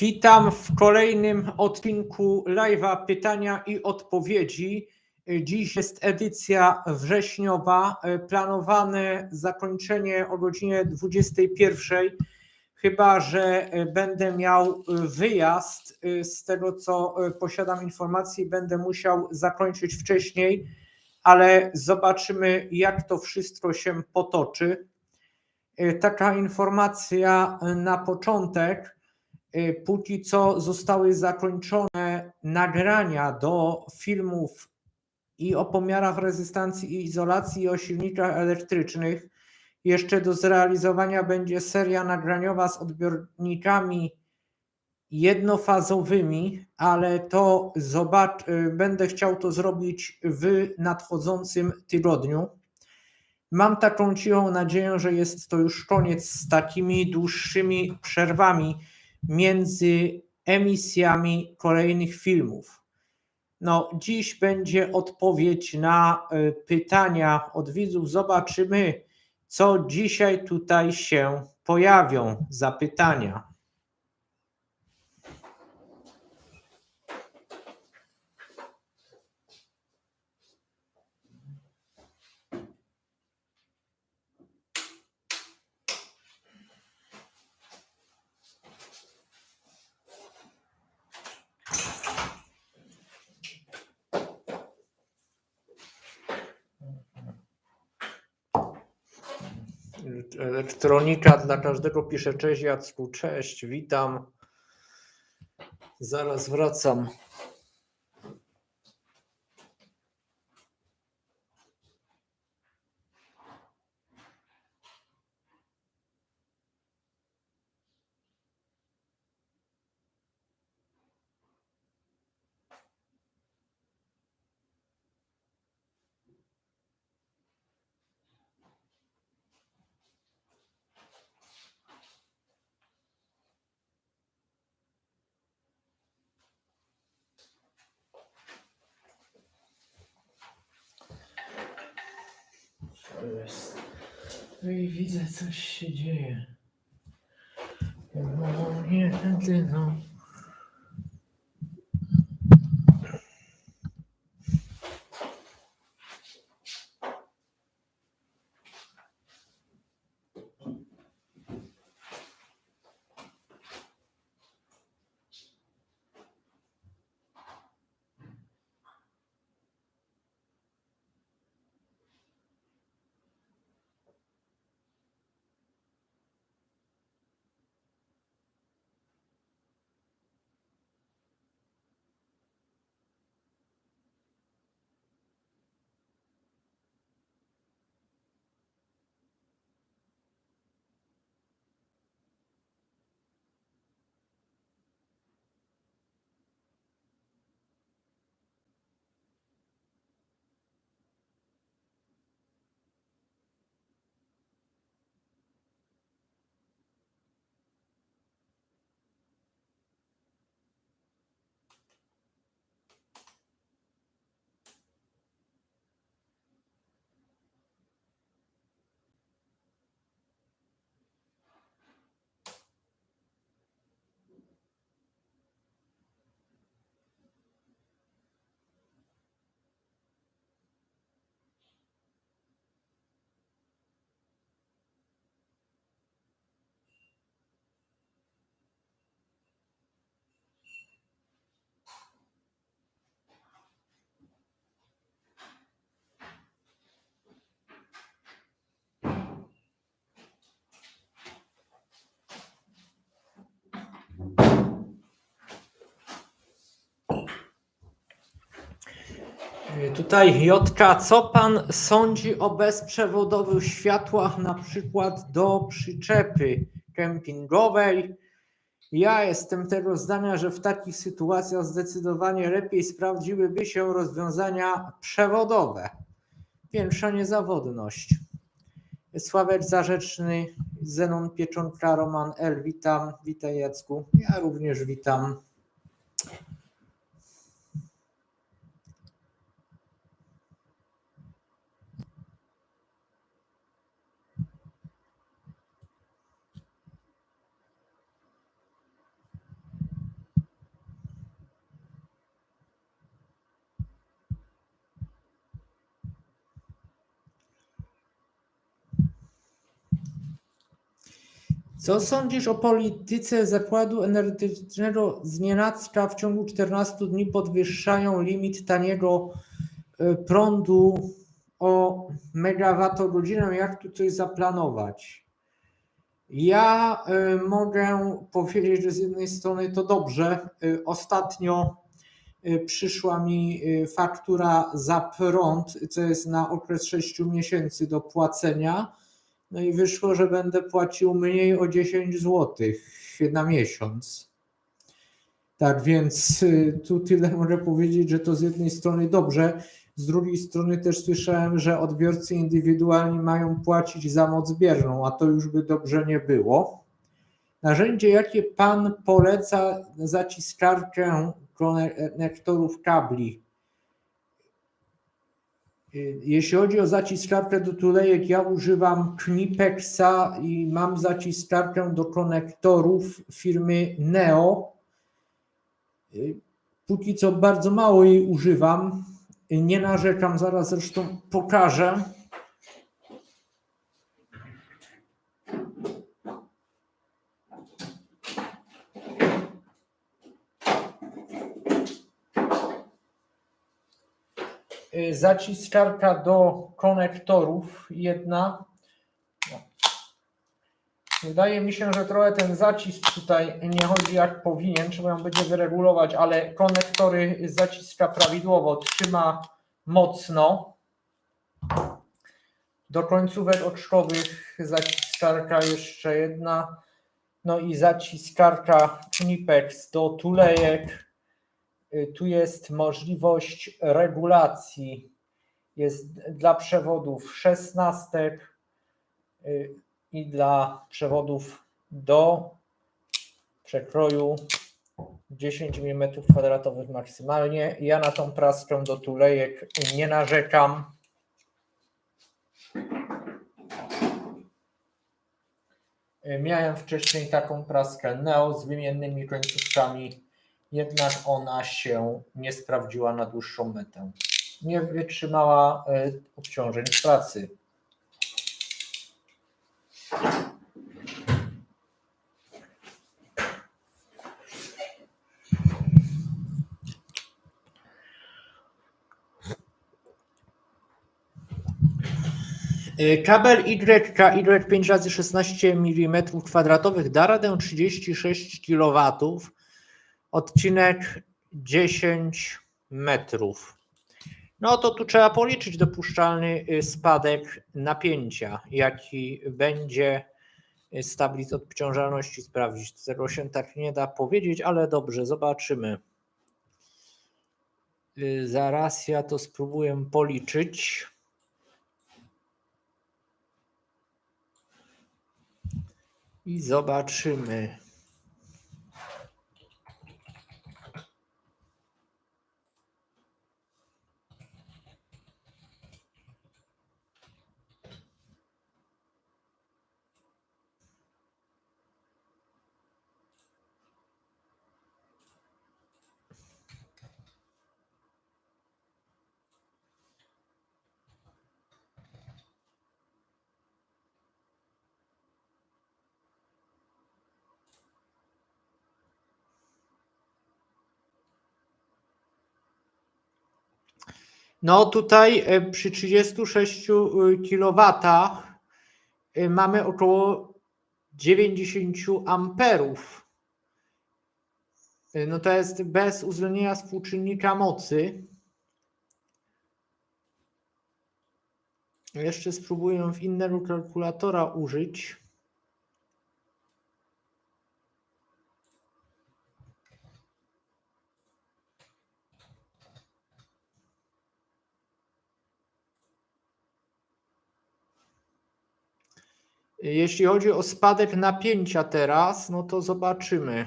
Witam w kolejnym odcinku live'a pytania i odpowiedzi. Dziś jest edycja wrześniowa. Planowane zakończenie o godzinie 21. Chyba, że będę miał wyjazd. Z tego co posiadam informacji, będę musiał zakończyć wcześniej, ale zobaczymy, jak to wszystko się potoczy. Taka informacja na początek Y, póki co zostały zakończone nagrania do filmów i o pomiarach rezystancji i izolacji i o silnikach elektrycznych. Jeszcze do zrealizowania będzie seria nagraniowa z odbiornikami jednofazowymi, ale to zobacz, y, będę chciał to zrobić w nadchodzącym tygodniu. Mam taką cichą nadzieję, że jest to już koniec z takimi dłuższymi przerwami między emisjami kolejnych filmów. No, dziś będzie odpowiedź na e, pytania od widzów. Zobaczymy, co dzisiaj tutaj się pojawią za pytania. Elektronika dla każdego pisze cześć Jacku, cześć, witam. Zaraz wracam. Jest. No i widzę, coś się dzieje. No, nie, ty, Tutaj Jotka, co pan sądzi o bezprzewodowych światłach, na przykład do przyczepy kempingowej? Ja jestem tego zdania, że w takich sytuacjach zdecydowanie lepiej sprawdziłyby się rozwiązania przewodowe. Większa niezawodność. Sławek Zarzeczny, Zenon Pieczonka, Roman L. Witam, witaj Jacku. Ja również witam. Co sądzisz o polityce zakładu energetycznego z nienacka w ciągu 14 dni podwyższają limit taniego y, prądu o megawattogodzinę? Jak tu coś zaplanować? Ja y, mogę powiedzieć, że z jednej strony to dobrze. Y, Ostatnio przyszła mi faktura za prąd, co jest na okres 6 miesięcy do płacenia. No i wyszło, że będę płacił mniej o 10 zł na miesiąc. Tak więc y, tu tyle mogę powiedzieć, że to z jednej strony dobrze, z drugiej strony też słyszałem, że odbiorcy indywidualni mają płacić za moc bierną, a to już by dobrze nie było. Narzędzie, jakie Pan poleca zaciskarkę konektorów kabli? Jeśli chodzi o zaciskarkę do tulejek, ja używam Knipexa i mam zaciskarkę do konektorów firmy Neo. Póki co bardzo mało jej używam. Nie narzekam, zaraz zresztą pokażę. Zaciskarka do konektorów jedna. Wydaje mi się, że trochę ten zacisk tutaj nie chodzi jak powinien, trzeba ją będzie wyregulować, ale konektory zaciska prawidłowo, trzyma mocno. Do końcówek oczkowych zaciskarka jeszcze jedna. No i zaciskarka Knipex do tulejek. Y, Tu jest możliwość regulacji. Jest dla przewodów 16 y, i dla przewodów do przekroju 10 mm kwadratowych maksymalnie. Ja na tą praskę do tulejek nie narzekam. Y, Miałem wcześniej taką praskę Neo z wymiennymi końcówkami jednak ona się nie sprawdziła na dłuższą metę. Nie wytrzymała e, obciążeń pracy. E, Kabel YK Y5 razy 16 mm kwadratowych da radę 36 kW. Odcinek 10 metrów. No to tu trzeba policzyć dopuszczalny y, spadek napięcia, jaki będzie y, z tablic odciążalności sprawdzić. Tego się tak nie da powiedzieć, ale dobrze, zobaczymy. Y, Zaraz ja to spróbuję policzyć. I zobaczymy. No tutaj e, przy 36 kW e, mamy około 90 amperów. E, No to jest bez uwzględnienia współczynnika mocy. Jeszcze spróbuję w innego kalkulatora użyć. Jeśli chodzi o spadek napięcia teraz, no to zobaczymy.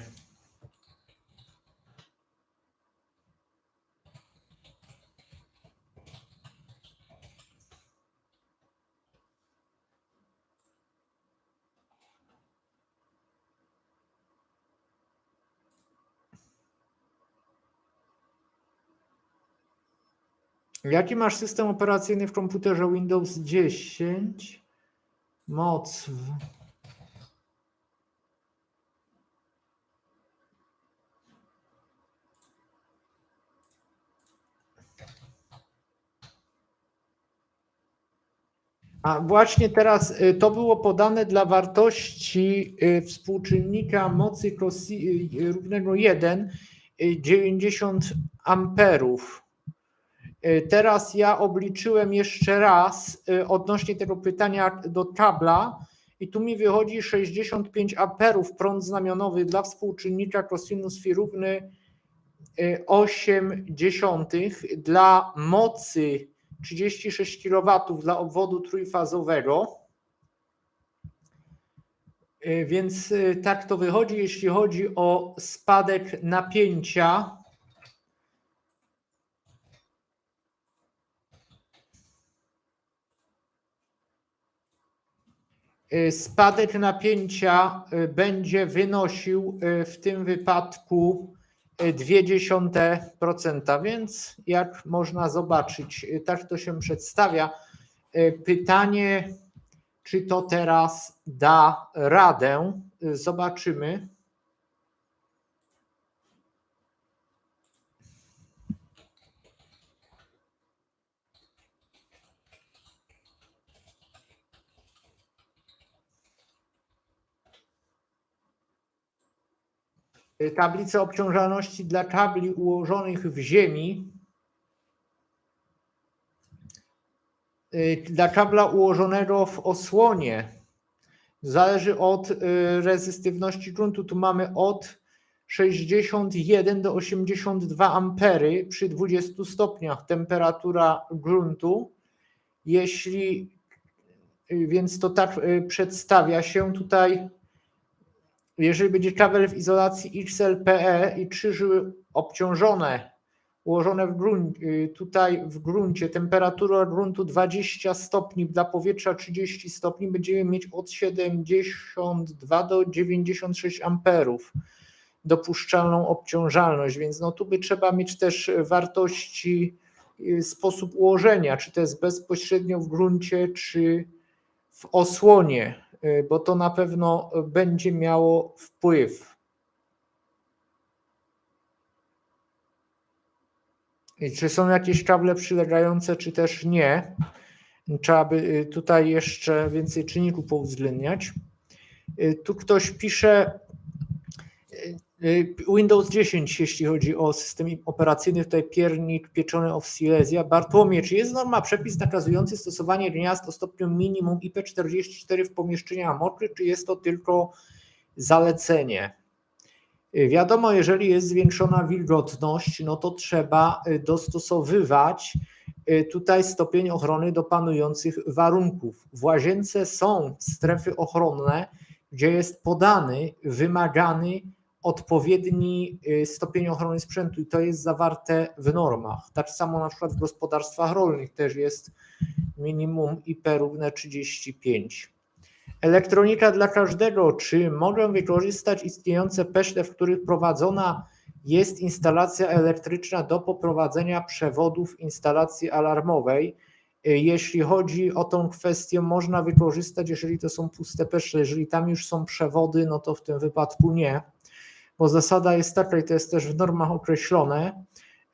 Jaki masz system operacyjny w komputerze Windows 10? moc. W... A właśnie teraz y, to było podane dla wartości y, współczynnika mocy y, równego 1, 90 amperów. Y, Teraz ja obliczyłem jeszcze raz y, odnośnie tego pytania do tabla i tu mi wychodzi 65 amperów prąd znamionowy dla współczynnika cosinus phi równy y, 8 dziesiątych dla mocy 36 kW dla obwodu trójfazowego. Y, Więc y, tak to wychodzi, jeśli chodzi o spadek napięcia. Spadek napięcia y, będzie wynosił y, w tym wypadku 0,2%, więc jak można zobaczyć, y, tak to się przedstawia. Y, Pytanie, czy to teraz da radę? Y, Zobaczymy. Tablice obciążalności dla kabli ułożonych w ziemi. Y, Dla kabla ułożonego w osłonie zależy od y, rezystywności gruntu. Tu mamy od 61 do 82 ampery przy 20 stopniach temperatura gruntu. Jeśli y, więc to tak y, przedstawia się tutaj jeżeli będzie kabel w izolacji XLPE i trzy żyły obciążone, ułożone w gruncie, tutaj w gruncie, temperatura gruntu 20 stopni, dla powietrza 30 stopni, będziemy mieć od 72 do 96 amperów dopuszczalną obciążalność, więc no tu by trzeba mieć też wartości, y, sposób ułożenia, czy to jest bezpośrednio w gruncie, czy w osłonie, y, bo to na pewno będzie miało wpływ. I czy są jakieś kable przylegające, czy też nie? Trzeba by y, tutaj jeszcze więcej czynników pouwzględniać. Y, Tu ktoś pisze y, y, Windows 10, jeśli chodzi o system operacyjny, tutaj piernik pieczony of Silesia. Bartłomiej, czy jest norma przepis nakazujący stosowanie gniazd o stopniu minimum IP44 w pomieszczeniach mokrych, czy jest to tylko zalecenie? Y, Wiadomo, jeżeli jest zwiększona wilgotność, no to trzeba y, dostosowywać y, tutaj stopień ochrony do panujących warunków. W łazience są strefy ochronne, gdzie jest podany, wymagany odpowiedni y, stopień ochrony sprzętu i to jest zawarte w normach. Tak samo na przykład w gospodarstwach rolnych też jest minimum IP równe 35. Elektronika dla każdego. Czy mogę wykorzystać istniejące peszle, w których prowadzona jest instalacja elektryczna do poprowadzenia przewodów instalacji alarmowej? Y, Jeśli chodzi o tą kwestię, można wykorzystać, jeżeli to są puste peszle. Jeżeli tam już są przewody, no to w tym wypadku nie, bo zasada jest taka i to jest też w normach określone.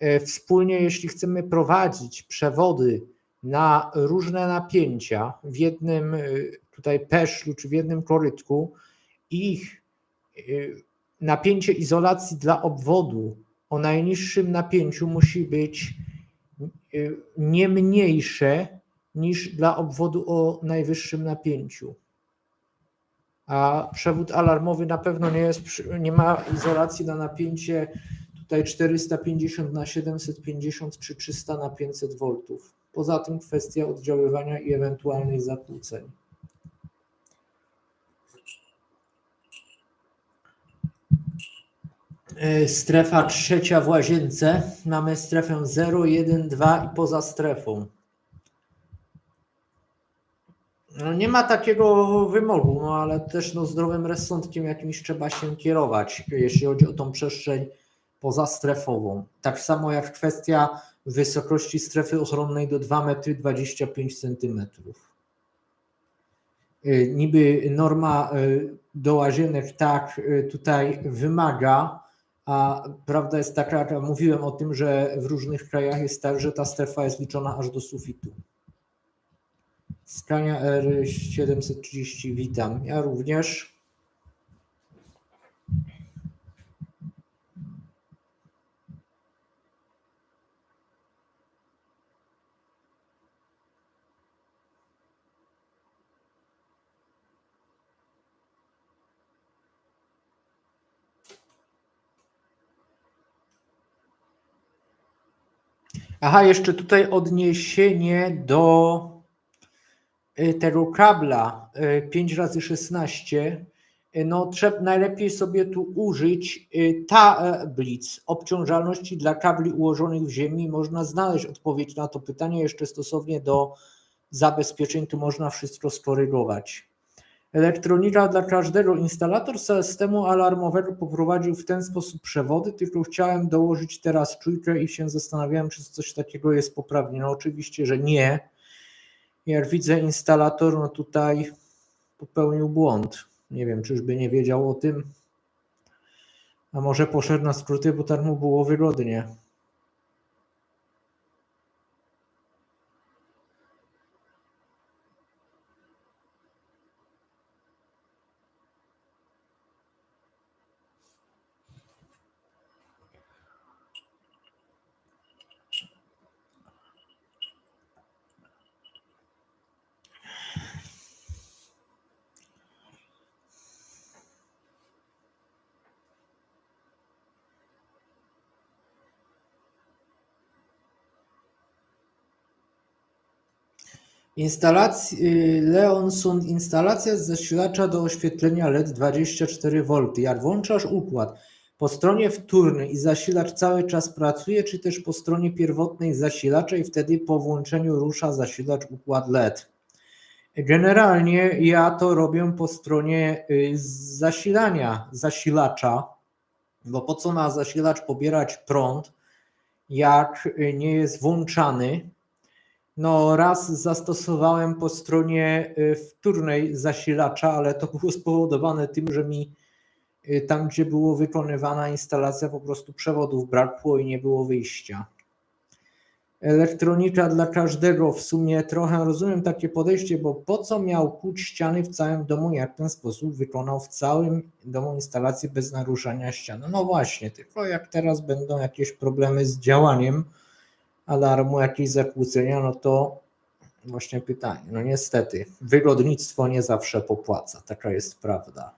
y, Wspólnie, jeśli chcemy prowadzić przewody na różne napięcia w jednym y, tutaj peszlu czy w jednym korytku, ich y, napięcie izolacji dla obwodu o najniższym napięciu musi być nie mniejsze niż dla obwodu o najwyższym napięciu. A przewód alarmowy na pewno nie, jest, nie ma izolacji na napięcie tutaj 450 na 750 czy 300 na 500 V. Poza tym kwestia oddziaływania i ewentualnych zakłóceń. E, Strefa trzecia w łazience. Mamy strefę 0, 1, 2 i poza strefą. No nie ma takiego wymogu, no ale też no, zdrowym rozsądkiem jakimś trzeba się kierować, jeśli chodzi o tą przestrzeń pozastrefową. Tak samo jak kwestia wysokości strefy ochronnej do 2,25 m. Y, Niby norma y, do łazienek tak y, tutaj wymaga, a prawda jest taka, jak ja mówiłem o tym, że w różnych krajach jest tak, że ta strefa jest liczona aż do sufitu. Scania R730, witam. Ja również. Aha, jeszcze tutaj odniesienie do tego kabla y, 5 razy 16 Y, No, trzeba najlepiej sobie tu użyć y, tablic obciążalności dla kabli ułożonych w ziemi. Można znaleźć odpowiedź na to pytanie jeszcze stosownie do zabezpieczeń. Tu można wszystko skorygować. Elektronika dla każdego. Instalator systemu alarmowego poprowadził w ten sposób przewody, tylko chciałem dołożyć teraz czujkę i się zastanawiałem, czy coś takiego jest poprawnie. No oczywiście, że nie. Jak widzę, instalator no tutaj popełnił błąd. Nie wiem, czyżby nie wiedział o tym. A może poszedł na skróty, bo tak mu było wygodnie. Instalacja, Leonson instalacja zasilacza do oświetlenia LED 24V. Jak włączasz układ po stronie wtórnej i zasilacz cały czas pracuje, czy też po stronie pierwotnej zasilacza i wtedy po włączeniu rusza zasilacz układ LED? Generalnie ja to robię po stronie y, zasilania zasilacza, bo po co ma zasilacz pobierać prąd, jak y, nie jest włączany? No, raz zastosowałem po stronie y, wtórnej zasilacza, ale to było spowodowane tym, że mi y, tam, gdzie było wykonywana instalacja, po prostu przewodów brakło i nie było wyjścia. Elektronika dla każdego w sumie trochę rozumiem takie podejście, bo po co miał kuć ściany w całym domu, jak w ten sposób wykonał w całym domu instalację bez naruszania ścian. No właśnie, tylko jak teraz będą jakieś problemy z działaniem, alarmu, jakieś zakłócenia, no to właśnie pytanie. No niestety, wygodnictwo nie zawsze popłaca, taka jest prawda.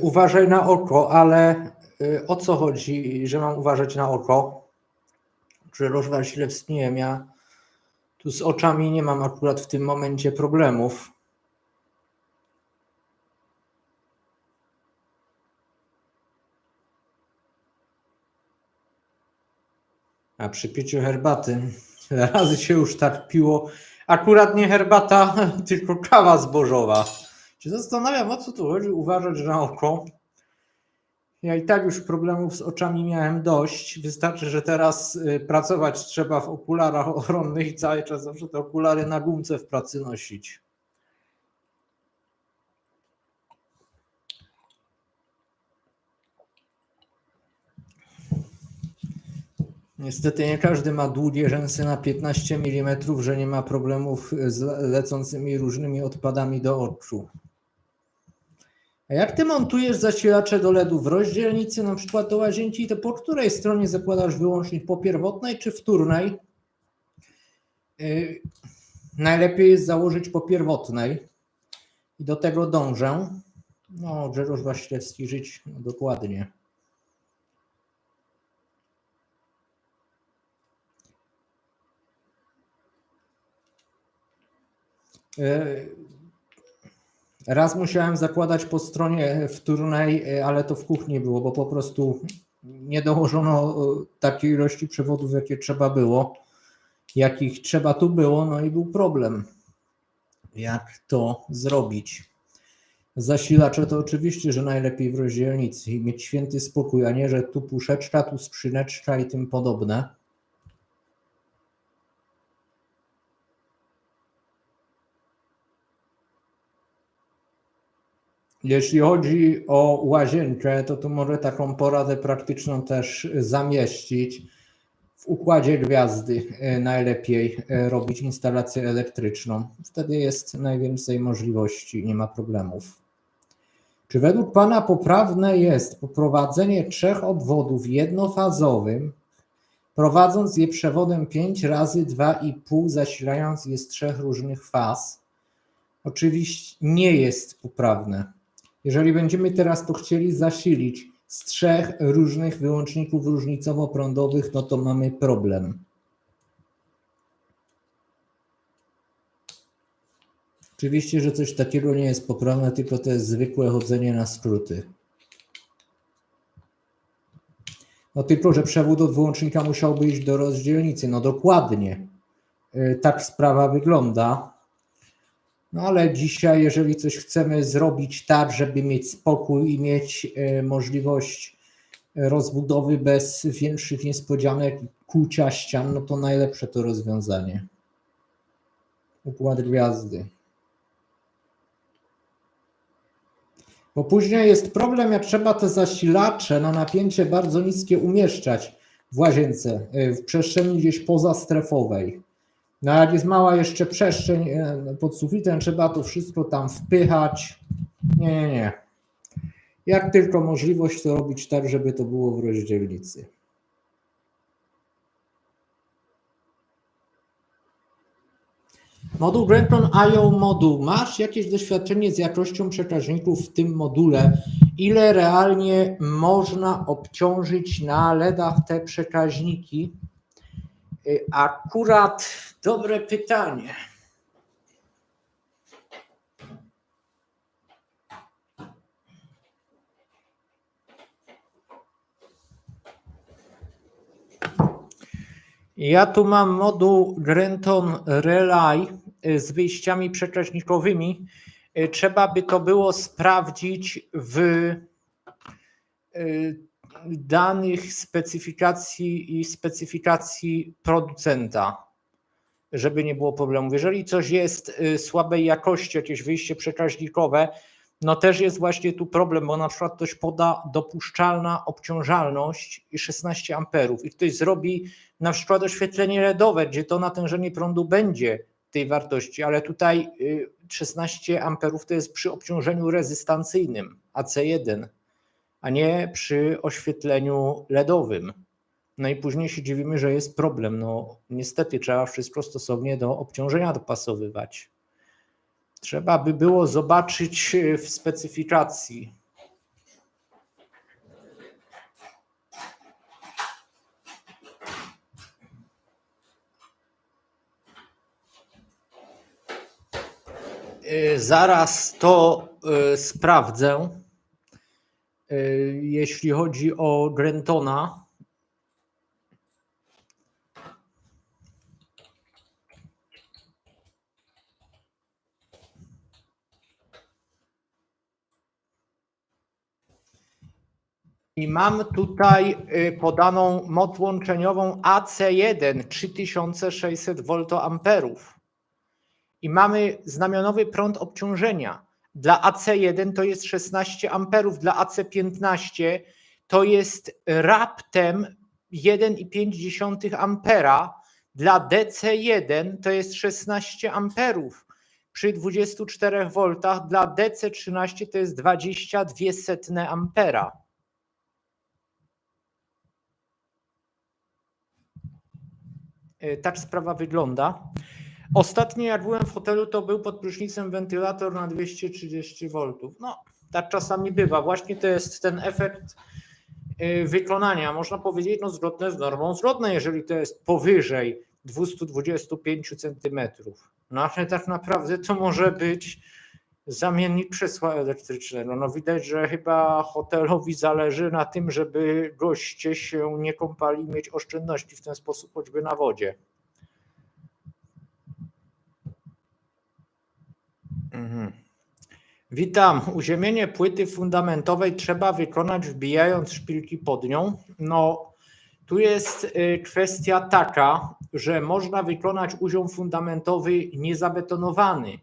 Uważaj na oko, ale y, o co chodzi, że mam uważać na oko? Czy rozwal źle wstniłem? Ja tu z oczami nie mam akurat w tym momencie problemów. A przy piciu herbaty, razy się już tak piło. Akurat nie herbata, tylko kawa zbożowa. Się zastanawiam, o co tu chodzi, uważać na oko. Ja i tak już problemów z oczami miałem dość. Wystarczy, że teraz y, pracować trzeba w okularach ochronnych i cały czas zawsze te okulary na gumce w pracy nosić. Niestety nie każdy ma długie rzęsy na 15 mm, że nie ma problemów z lecącymi różnymi odpadami do oczu. A jak ty montujesz zasilacze do LEDu w rozdzielnicy, na przykład do łazienki, to po której stronie zakładasz wyłącznik? Po pierwotnej czy wtórnej? Yy, najlepiej jest założyć po pierwotnej i do tego dążę. No, Grzegorz Waślewski żyć dokładnie. E, Raz musiałem zakładać po stronie wtórnej, e, ale to w kuchni było, bo po prostu nie dołożono e, takiej ilości przewodów, jakie trzeba było, jakich trzeba tu było, no i był problem, jak to zrobić. Zasilacze to oczywiście, że najlepiej w rozdzielnicy i mieć święty spokój, a nie, że tu puszeczka, tu skrzyneczka i tym podobne. Jeśli chodzi o łazienkę, to tu może taką poradę praktyczną też zamieścić. W układzie gwiazdy e, najlepiej e, robić instalację elektryczną. Wtedy jest najwięcej możliwości, nie ma problemów. Czy według Pana poprawne jest poprowadzenie trzech obwodów jednofazowym, prowadząc je przewodem 5 razy 2,5, zasilając je z trzech różnych faz? Oczywiście nie jest poprawne. Jeżeli będziemy teraz to chcieli zasilić z trzech różnych wyłączników różnicowo-prądowych, no to mamy problem. Oczywiście, że coś takiego nie jest poprawne, tylko to jest zwykłe chodzenie na skróty. No tylko, że przewód od wyłącznika musiałby iść do rozdzielnicy. No dokładnie. Yy, Tak sprawa wygląda. No ale dzisiaj, jeżeli coś chcemy zrobić tak, żeby mieć spokój i mieć e, możliwość rozbudowy bez większych niespodzianek, kłucia ścian, no to najlepsze to rozwiązanie. Układ gwiazdy. Bo później jest problem, jak trzeba te zasilacze na napięcie bardzo niskie umieszczać w łazience, e, w przestrzeni gdzieś pozastrefowej. No jak jest mała jeszcze przestrzeń e, pod sufitem, trzeba to wszystko tam wpychać. Nie, nie, nie. Jak tylko możliwość, to robić tak, żeby to było w rozdzielnicy. Moduł Grenton IO moduł. Masz jakieś doświadczenie z jakością przekaźników w tym module? Ile realnie można obciążyć na LEDach te przekaźniki? Y, Akurat dobre pytanie. Ja tu mam moduł Grenton Relay y, z wyjściami przekaźnikowymi. Y, Trzeba by to było sprawdzić w danych specyfikacji i specyfikacji producenta, żeby nie było problemów. Jeżeli coś jest y, słabej jakości, jakieś wyjście przekaźnikowe, no też jest właśnie tu problem, bo na przykład ktoś poda dopuszczalna obciążalność i 16 amperów i ktoś zrobi na przykład oświetlenie LEDowe, gdzie to natężenie prądu będzie tej wartości, ale tutaj y, 16 amperów to jest przy obciążeniu rezystancyjnym AC1 a nie przy oświetleniu LEDowym. No i później się dziwimy, że jest problem. No niestety trzeba wszystko stosownie do obciążenia dopasowywać. Trzeba by było zobaczyć w specyfikacji. Y, Zaraz to y, sprawdzę. Y, Jeśli chodzi o Grentona, I mam tutaj y, podaną moc łączeniową AC1 3600 VA. I mamy znamionowy prąd obciążenia. Dla AC1 to jest 16 amperów, dla AC15 to jest raptem 1,5 ampera, dla DC1 to jest 16 amperów. Przy 24 V dla DC13 to jest 22 setne ampera. Y, Tak sprawa wygląda. Ostatni jak byłem w hotelu, to był pod prysznicem wentylator na 230 V. No, tak czasami bywa. Właśnie to jest ten efekt y, wykonania. Można powiedzieć, no zgodne z normą, zgodne, jeżeli to jest powyżej 225 cm. No ale tak naprawdę to może być zamiennik krzesła elektrycznego. No widać, że chyba hotelowi zależy na tym, żeby goście się nie kąpali, mieć oszczędności w ten sposób, choćby na wodzie. Mhm. Witam. Uziemienie płyty fundamentowej trzeba wykonać wbijając szpilki pod nią. No, tu jest y, kwestia taka, że można wykonać uziom fundamentowy niezabetonowany.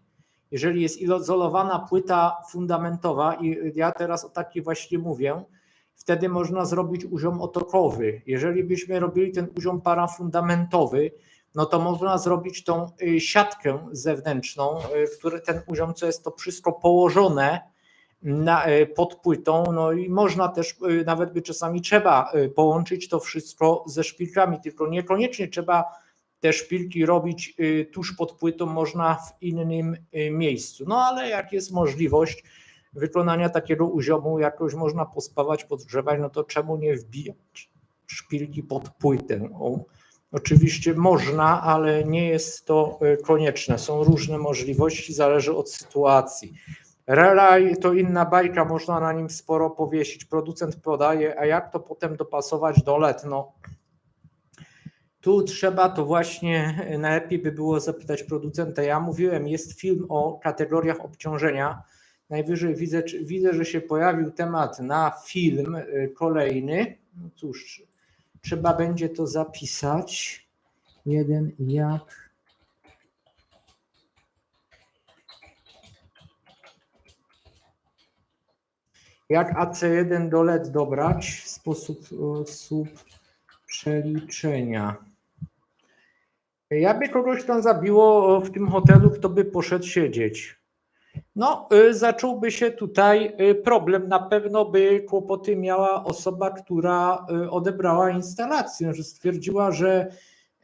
Jeżeli jest izolowana płyta fundamentowa, i ja teraz o takiej właśnie mówię, wtedy można zrobić uziom otokowy. Jeżeli byśmy robili ten uziom parafundamentowy, no to można zrobić tą y, siatkę zewnętrzną, y, w której ten uziom, co jest to wszystko położone na, y, pod płytą, no i można też, nawet by czasami trzeba połączyć to wszystko ze szpilkami, tylko niekoniecznie trzeba te szpilki robić tuż pod płytą, można w innym miejscu. No ale jak jest możliwość wykonania takiego uziomu, jakoś można pospawać, podgrzewać, no to czemu nie wbijać szpilki pod płytę? O, Oczywiście można, ale nie jest to e, konieczne. Są różne możliwości, zależy od sytuacji. Relay to inna bajka, można na nim sporo powiesić. Producent podaje, a jak to potem dopasować do LED? No, tu trzeba to właśnie, e, najlepiej by było zapytać producenta. Ja mówiłem, jest film o kategoriach obciążenia. Najwyżej widzę, widzę że się pojawił temat na film e, kolejny. No cóż, trzeba będzie to zapisać. Jeden jak. Jak AC1 do LED dobrać? Sposób, sposób przeliczenia. Ja by kogoś tam zabiło w tym hotelu, kto by poszedł siedzieć. No, y, zacząłby się tutaj y, problem. Na pewno by kłopoty miała osoba, która y, odebrała instalację, że stwierdziła, że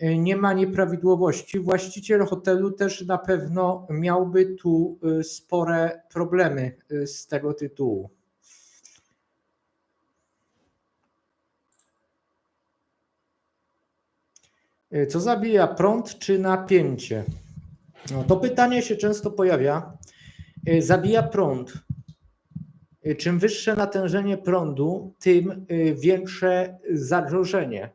nie ma nieprawidłowości. Właściciel hotelu też na pewno miałby tu spore problemy z tego tytułu. Co zabija prąd czy napięcie? No, to pytanie się często pojawia. Y, zabija prąd. Y, czym wyższe natężenie prądu, tym y, większe zagrożenie.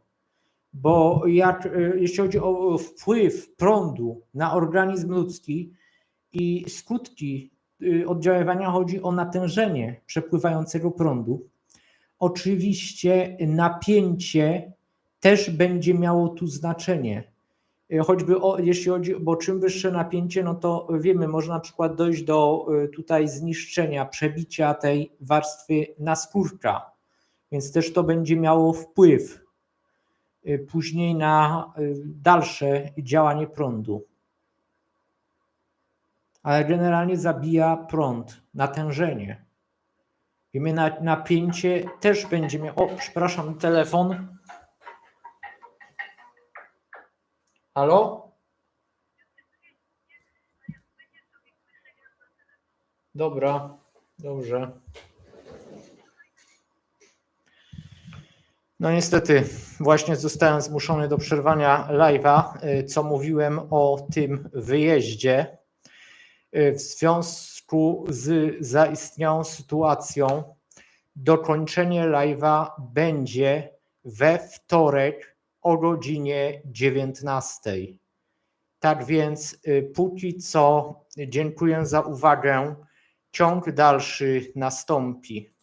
Bo jak, jeśli chodzi o wpływ prądu na organizm ludzki i skutki oddziaływania, chodzi o natężenie przepływającego prądu. Oczywiście napięcie też będzie miało tu znaczenie. Y, choćby o, jeśli chodzi, bo czym wyższe napięcie, no to wiemy, można na przykład dojść do y, tutaj zniszczenia, przebicia tej warstwy naskórka, więc też to będzie miało wpływ y, później na dalsze działanie prądu. Ale generalnie zabija prąd, natężenie. Wiemy, napięcie też będzie miało. O, przepraszam, telefon. Halo? Dobra, dobrze. No niestety, właśnie zostałem zmuszony do przerwania live'a, y, co mówiłem o tym wyjeździe. Y, w związku z zaistniałą sytuacją, dokończenie live'a będzie we wtorek o godzinie 19. Tak więc y, póki co dziękuję za uwagę. Ciąg dalszy nastąpi.